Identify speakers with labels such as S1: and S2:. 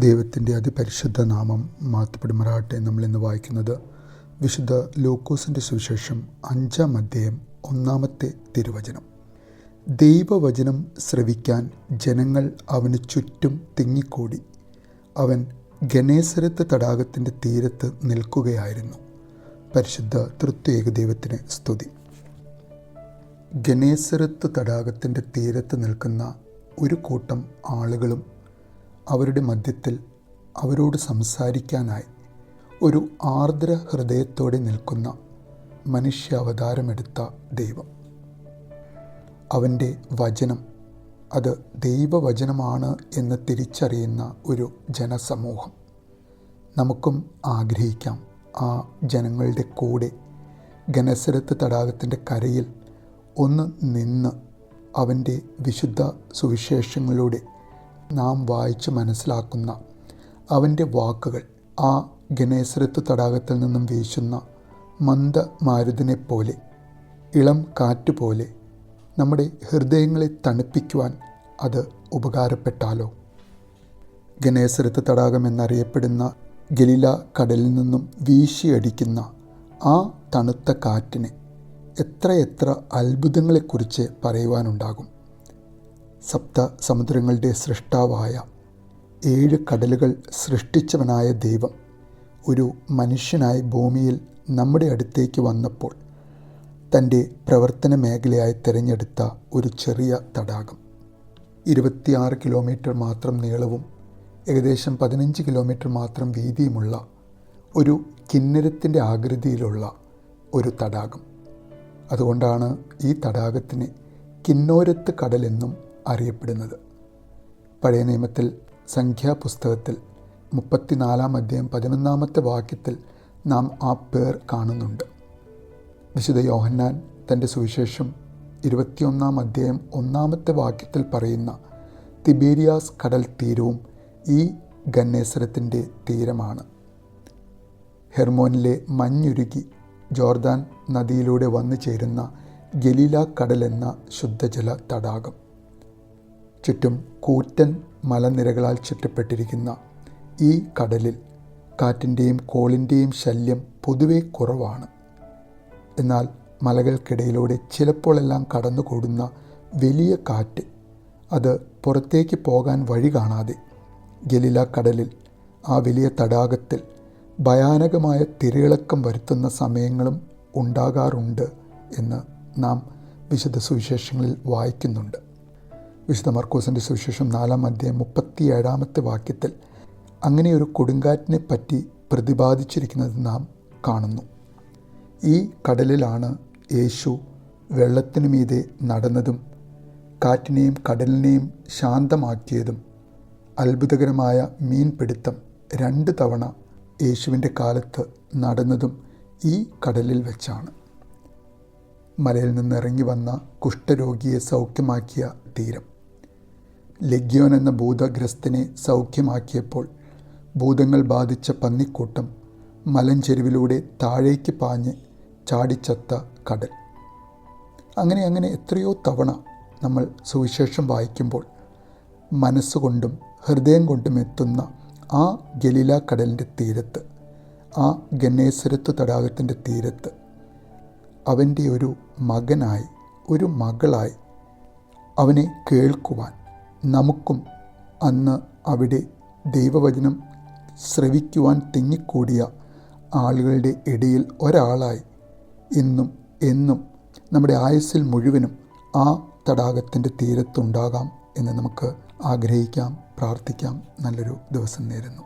S1: ദൈവത്തിന്റെ അതിപരിശുദ്ധ നാമം മാത്തപ്പെടുമാറാട്ടെ നമ്മൾ ഇന്ന് വായിക്കുന്നത് വിശുദ്ധ ലൂക്കോസിന്റെ സുവിശേഷം അഞ്ചാം അധ്യായം ഒന്നാമത്തെ തിരുവചനം. ദൈവവചനം ശ്രവിക്കാൻ ജനങ്ങൾ അവന് ചുറ്റും തിങ്ങിക്കൂടി. അവൻ ഗണേശ്വരത്ത് തടാകത്തിന്റെ തീരത്ത് നിൽക്കുകയായിരുന്നു. പരിശുദ്ധ തൃത്വേക ദൈവത്തിന് സ്തുതി. ഗണേശ്വരത്ത് തടാകത്തിന്റെ തീരത്ത് നിൽക്കുന്ന ഒരു കൂട്ടം ആളുകളും അവരുടെ മധ്യത്തിൽ അവരോട് സംസാരിക്കാനായി ഒരു ആർദ്ര ഹൃദയത്തോടെ നിൽക്കുന്ന മനുഷ്യാവതാരമെടുത്ത ദൈവം. അവന്റെ വചനം അത് ദൈവവചനമാണ് എന്ന് തിരിച്ചറിയുന്ന ഒരു ജനസമൂഹം. നമുക്കും ആഗ്രഹിക്കാം ആ ജനങ്ങളുടെ കൂടെ ഗനസരത്ത് തടാകത്തിന്റെ കരയിൽ ഒന്ന് നിന്ന് അവന്റെ വിശുദ്ധ സുവിശേഷങ്ങളിലൂടെ നാം വായിച്ച് മനസ്സിലാക്കുന്ന അവന്റെ വാക്കുകൾ ആ ഗണേശ്വരത്ത് തടാകത്തിൽ നിന്നും വീശുന്ന മന്ദ മാരുതിനെ പോലെ ഇളം കാറ്റ് പോലെ നമ്മുടെ ഹൃദയങ്ങളെ തണുപ്പിക്കുവാൻ അത് ഉപകാരപ്പെട്ടാലോ? ഗണേശ്വരത്ത് തടാകം എന്നറിയപ്പെടുന്ന ഗലില കടലിൽ നിന്നും വീശിയടിക്കുന്ന ആ തണുത്ത കാറ്റിന് എത്രയെത്ര അത്ഭുതങ്ങളെക്കുറിച്ച് പറയുവാനുണ്ടാകും? സപ്ത സമുദ്രങ്ങളുടെ സൃഷ്ടാവായ ഏഴ് കടലുകൾ സൃഷ്ടിച്ചവനായ ദൈവം ഒരു മനുഷ്യനായി ഭൂമിയിൽ നമ്മുടെ അടുത്തേക്ക് വന്നപ്പോൾ തന്റെ പ്രവർത്തന മേഖലയായി തിരഞ്ഞെടുത്ത ഒരു ചെറിയ തടാകം. ഇരുപത്തിയാറ് കിലോമീറ്റർ മാത്രം നീളവും ഏകദേശം പതിനഞ്ച് കിലോമീറ്റർ മാത്രം വീതിയുമുള്ള ഒരു കിന്നരത്തിന്റെ ആകൃതിയിലുള്ള ഒരു തടാകം. അതുകൊണ്ടാണ് ഈ തടാകത്തിന് കിന്നോരത്ത് കടലെന്നും അറിയപ്പെടുന്നത്. പഴയ നിയമത്തിൽ സംഖ്യാപുസ്തകത്തിൽ മുപ്പത്തിനാലാം അധ്യായം പതിനൊന്നാമത്തെ വാക്യത്തിൽ നാം ആ പേർ കാണുന്നുണ്ട്. വിശുദ്ധ യോഹന്നാൻ തന്റെ സുവിശേഷം ഇരുപത്തിയൊന്നാം അധ്യായം ഒന്നാമത്തെ വാക്യത്തിൽ പറയുന്ന തിബേരിയാസ് കടൽ തീരവും ഈ ഗന്നേസരത്തിന്റെ തീരമാണ്. ഹെർമോനിലെ മഞ്ഞുരുകി ജോർദാൻ നദിയിലൂടെ വന്നു ചേരുന്ന ഗലീല കടൽ എന്ന ശുദ്ധജല തടാകം. ചുറ്റും കൂറ്റൻ മലനിരകളാൽ ചുറ്റപ്പെട്ടിരിക്കുന്ന ഈ കടലിൽ കാറ്റിന്റെയും കോളിന്റെയും ശല്യം പൊതുവെ കുറവാണ്. എന്നാൽ മലകൾക്കിടയിലൂടെ ചിലപ്പോഴെല്ലാം കടന്നുകൂടുന്ന വലിയ കാറ്റ് അത് പുറത്തേക്ക് പോകാൻ വഴി കാണാതെ ഗലില കടലിൽ ആ വലിയ തടാകത്തിൽ ഭയാനകമായ തിരയിളക്കം വരുത്തുന്ന സമയങ്ങളും ഉണ്ടാകാറുണ്ട് എന്ന് നാം വിശുദ്ധ സുവിശേഷങ്ങളിൽ വായിക്കുന്നുണ്ട്. വിശുദ്ധ മർക്കോസിന്റെ സുവിശേഷം നാലാം അധ്യായം മുപ്പത്തി ഏഴാമത്തെ വാക്യത്തിൽ ഒരു കൊടുങ്കാറ്റിനെ പറ്റി പ്രതിപാദിച്ചിരിക്കുന്നത് നാം കാണുന്നു. ഈ കടലിലാണ് യേശു വെള്ളത്തിനു മീതെ നടന്നതും കാറ്റിനെയും കടലിനെയും ശാന്തമാക്കിയതും അത്ഭുതകരമായ മീൻപിടുത്തം രണ്ട് തവണ യേശുവിന്റെ കാലത്ത് നടന്നതും ഈ കടലിൽ വെച്ചാണ്. മലയിൽ നിന്ന് ഇറങ്ങി വന്ന കുഷ്ഠരോഗിയെ സൗഖ്യമാക്കിയ തീരം. ലഗ്യോൻ എന്ന ഭൂതഗ്രസ്തനെ സൗഖ്യമാക്കിയപ്പോൾ ഭൂതങ്ങൾ ബാധിച്ച പന്നിക്കൂട്ടം മലഞ്ചെരുവിലൂടെ താഴേക്ക് പാഞ്ഞ് ചാടിച്ചത്ത കടൽ. അങ്ങനെ അങ്ങനെ എത്രയോ തവണ നമ്മൾ സുവിശേഷം വായിക്കുമ്പോൾ മനസ്സുകൊണ്ടും ഹൃദയം കൊണ്ടും എത്തുന്ന ആ ഗലീല കടലിന്റെ തീരത്ത് ആ ഗണേശ്വരത്ത് തടാകത്തിന്റെ തീരത്ത് അവന്റെ ഒരു മകനായി ഒരു മകളായി അവനെ കേൾക്കുവാൻ നമുക്കും അന്ന് അവിടെ ദൈവവചനം ശ്രവിക്കുവാൻ തിങ്ങിക്കൂടിയ ആളുകളുടെ ഇടയിൽ ഒരാളായി. ഇന്നും എന്നും നമ്മുടെ ആയുസ്സിൽ മുഴുവനും ആ തടാകത്തിന്റെ തീരത്തുണ്ടാകാം എന്ന് നമുക്ക് ആഗ്രഹിക്കാം പ്രാർത്ഥിക്കാം. നല്ലൊരു ദിവസം നേരുന്നു.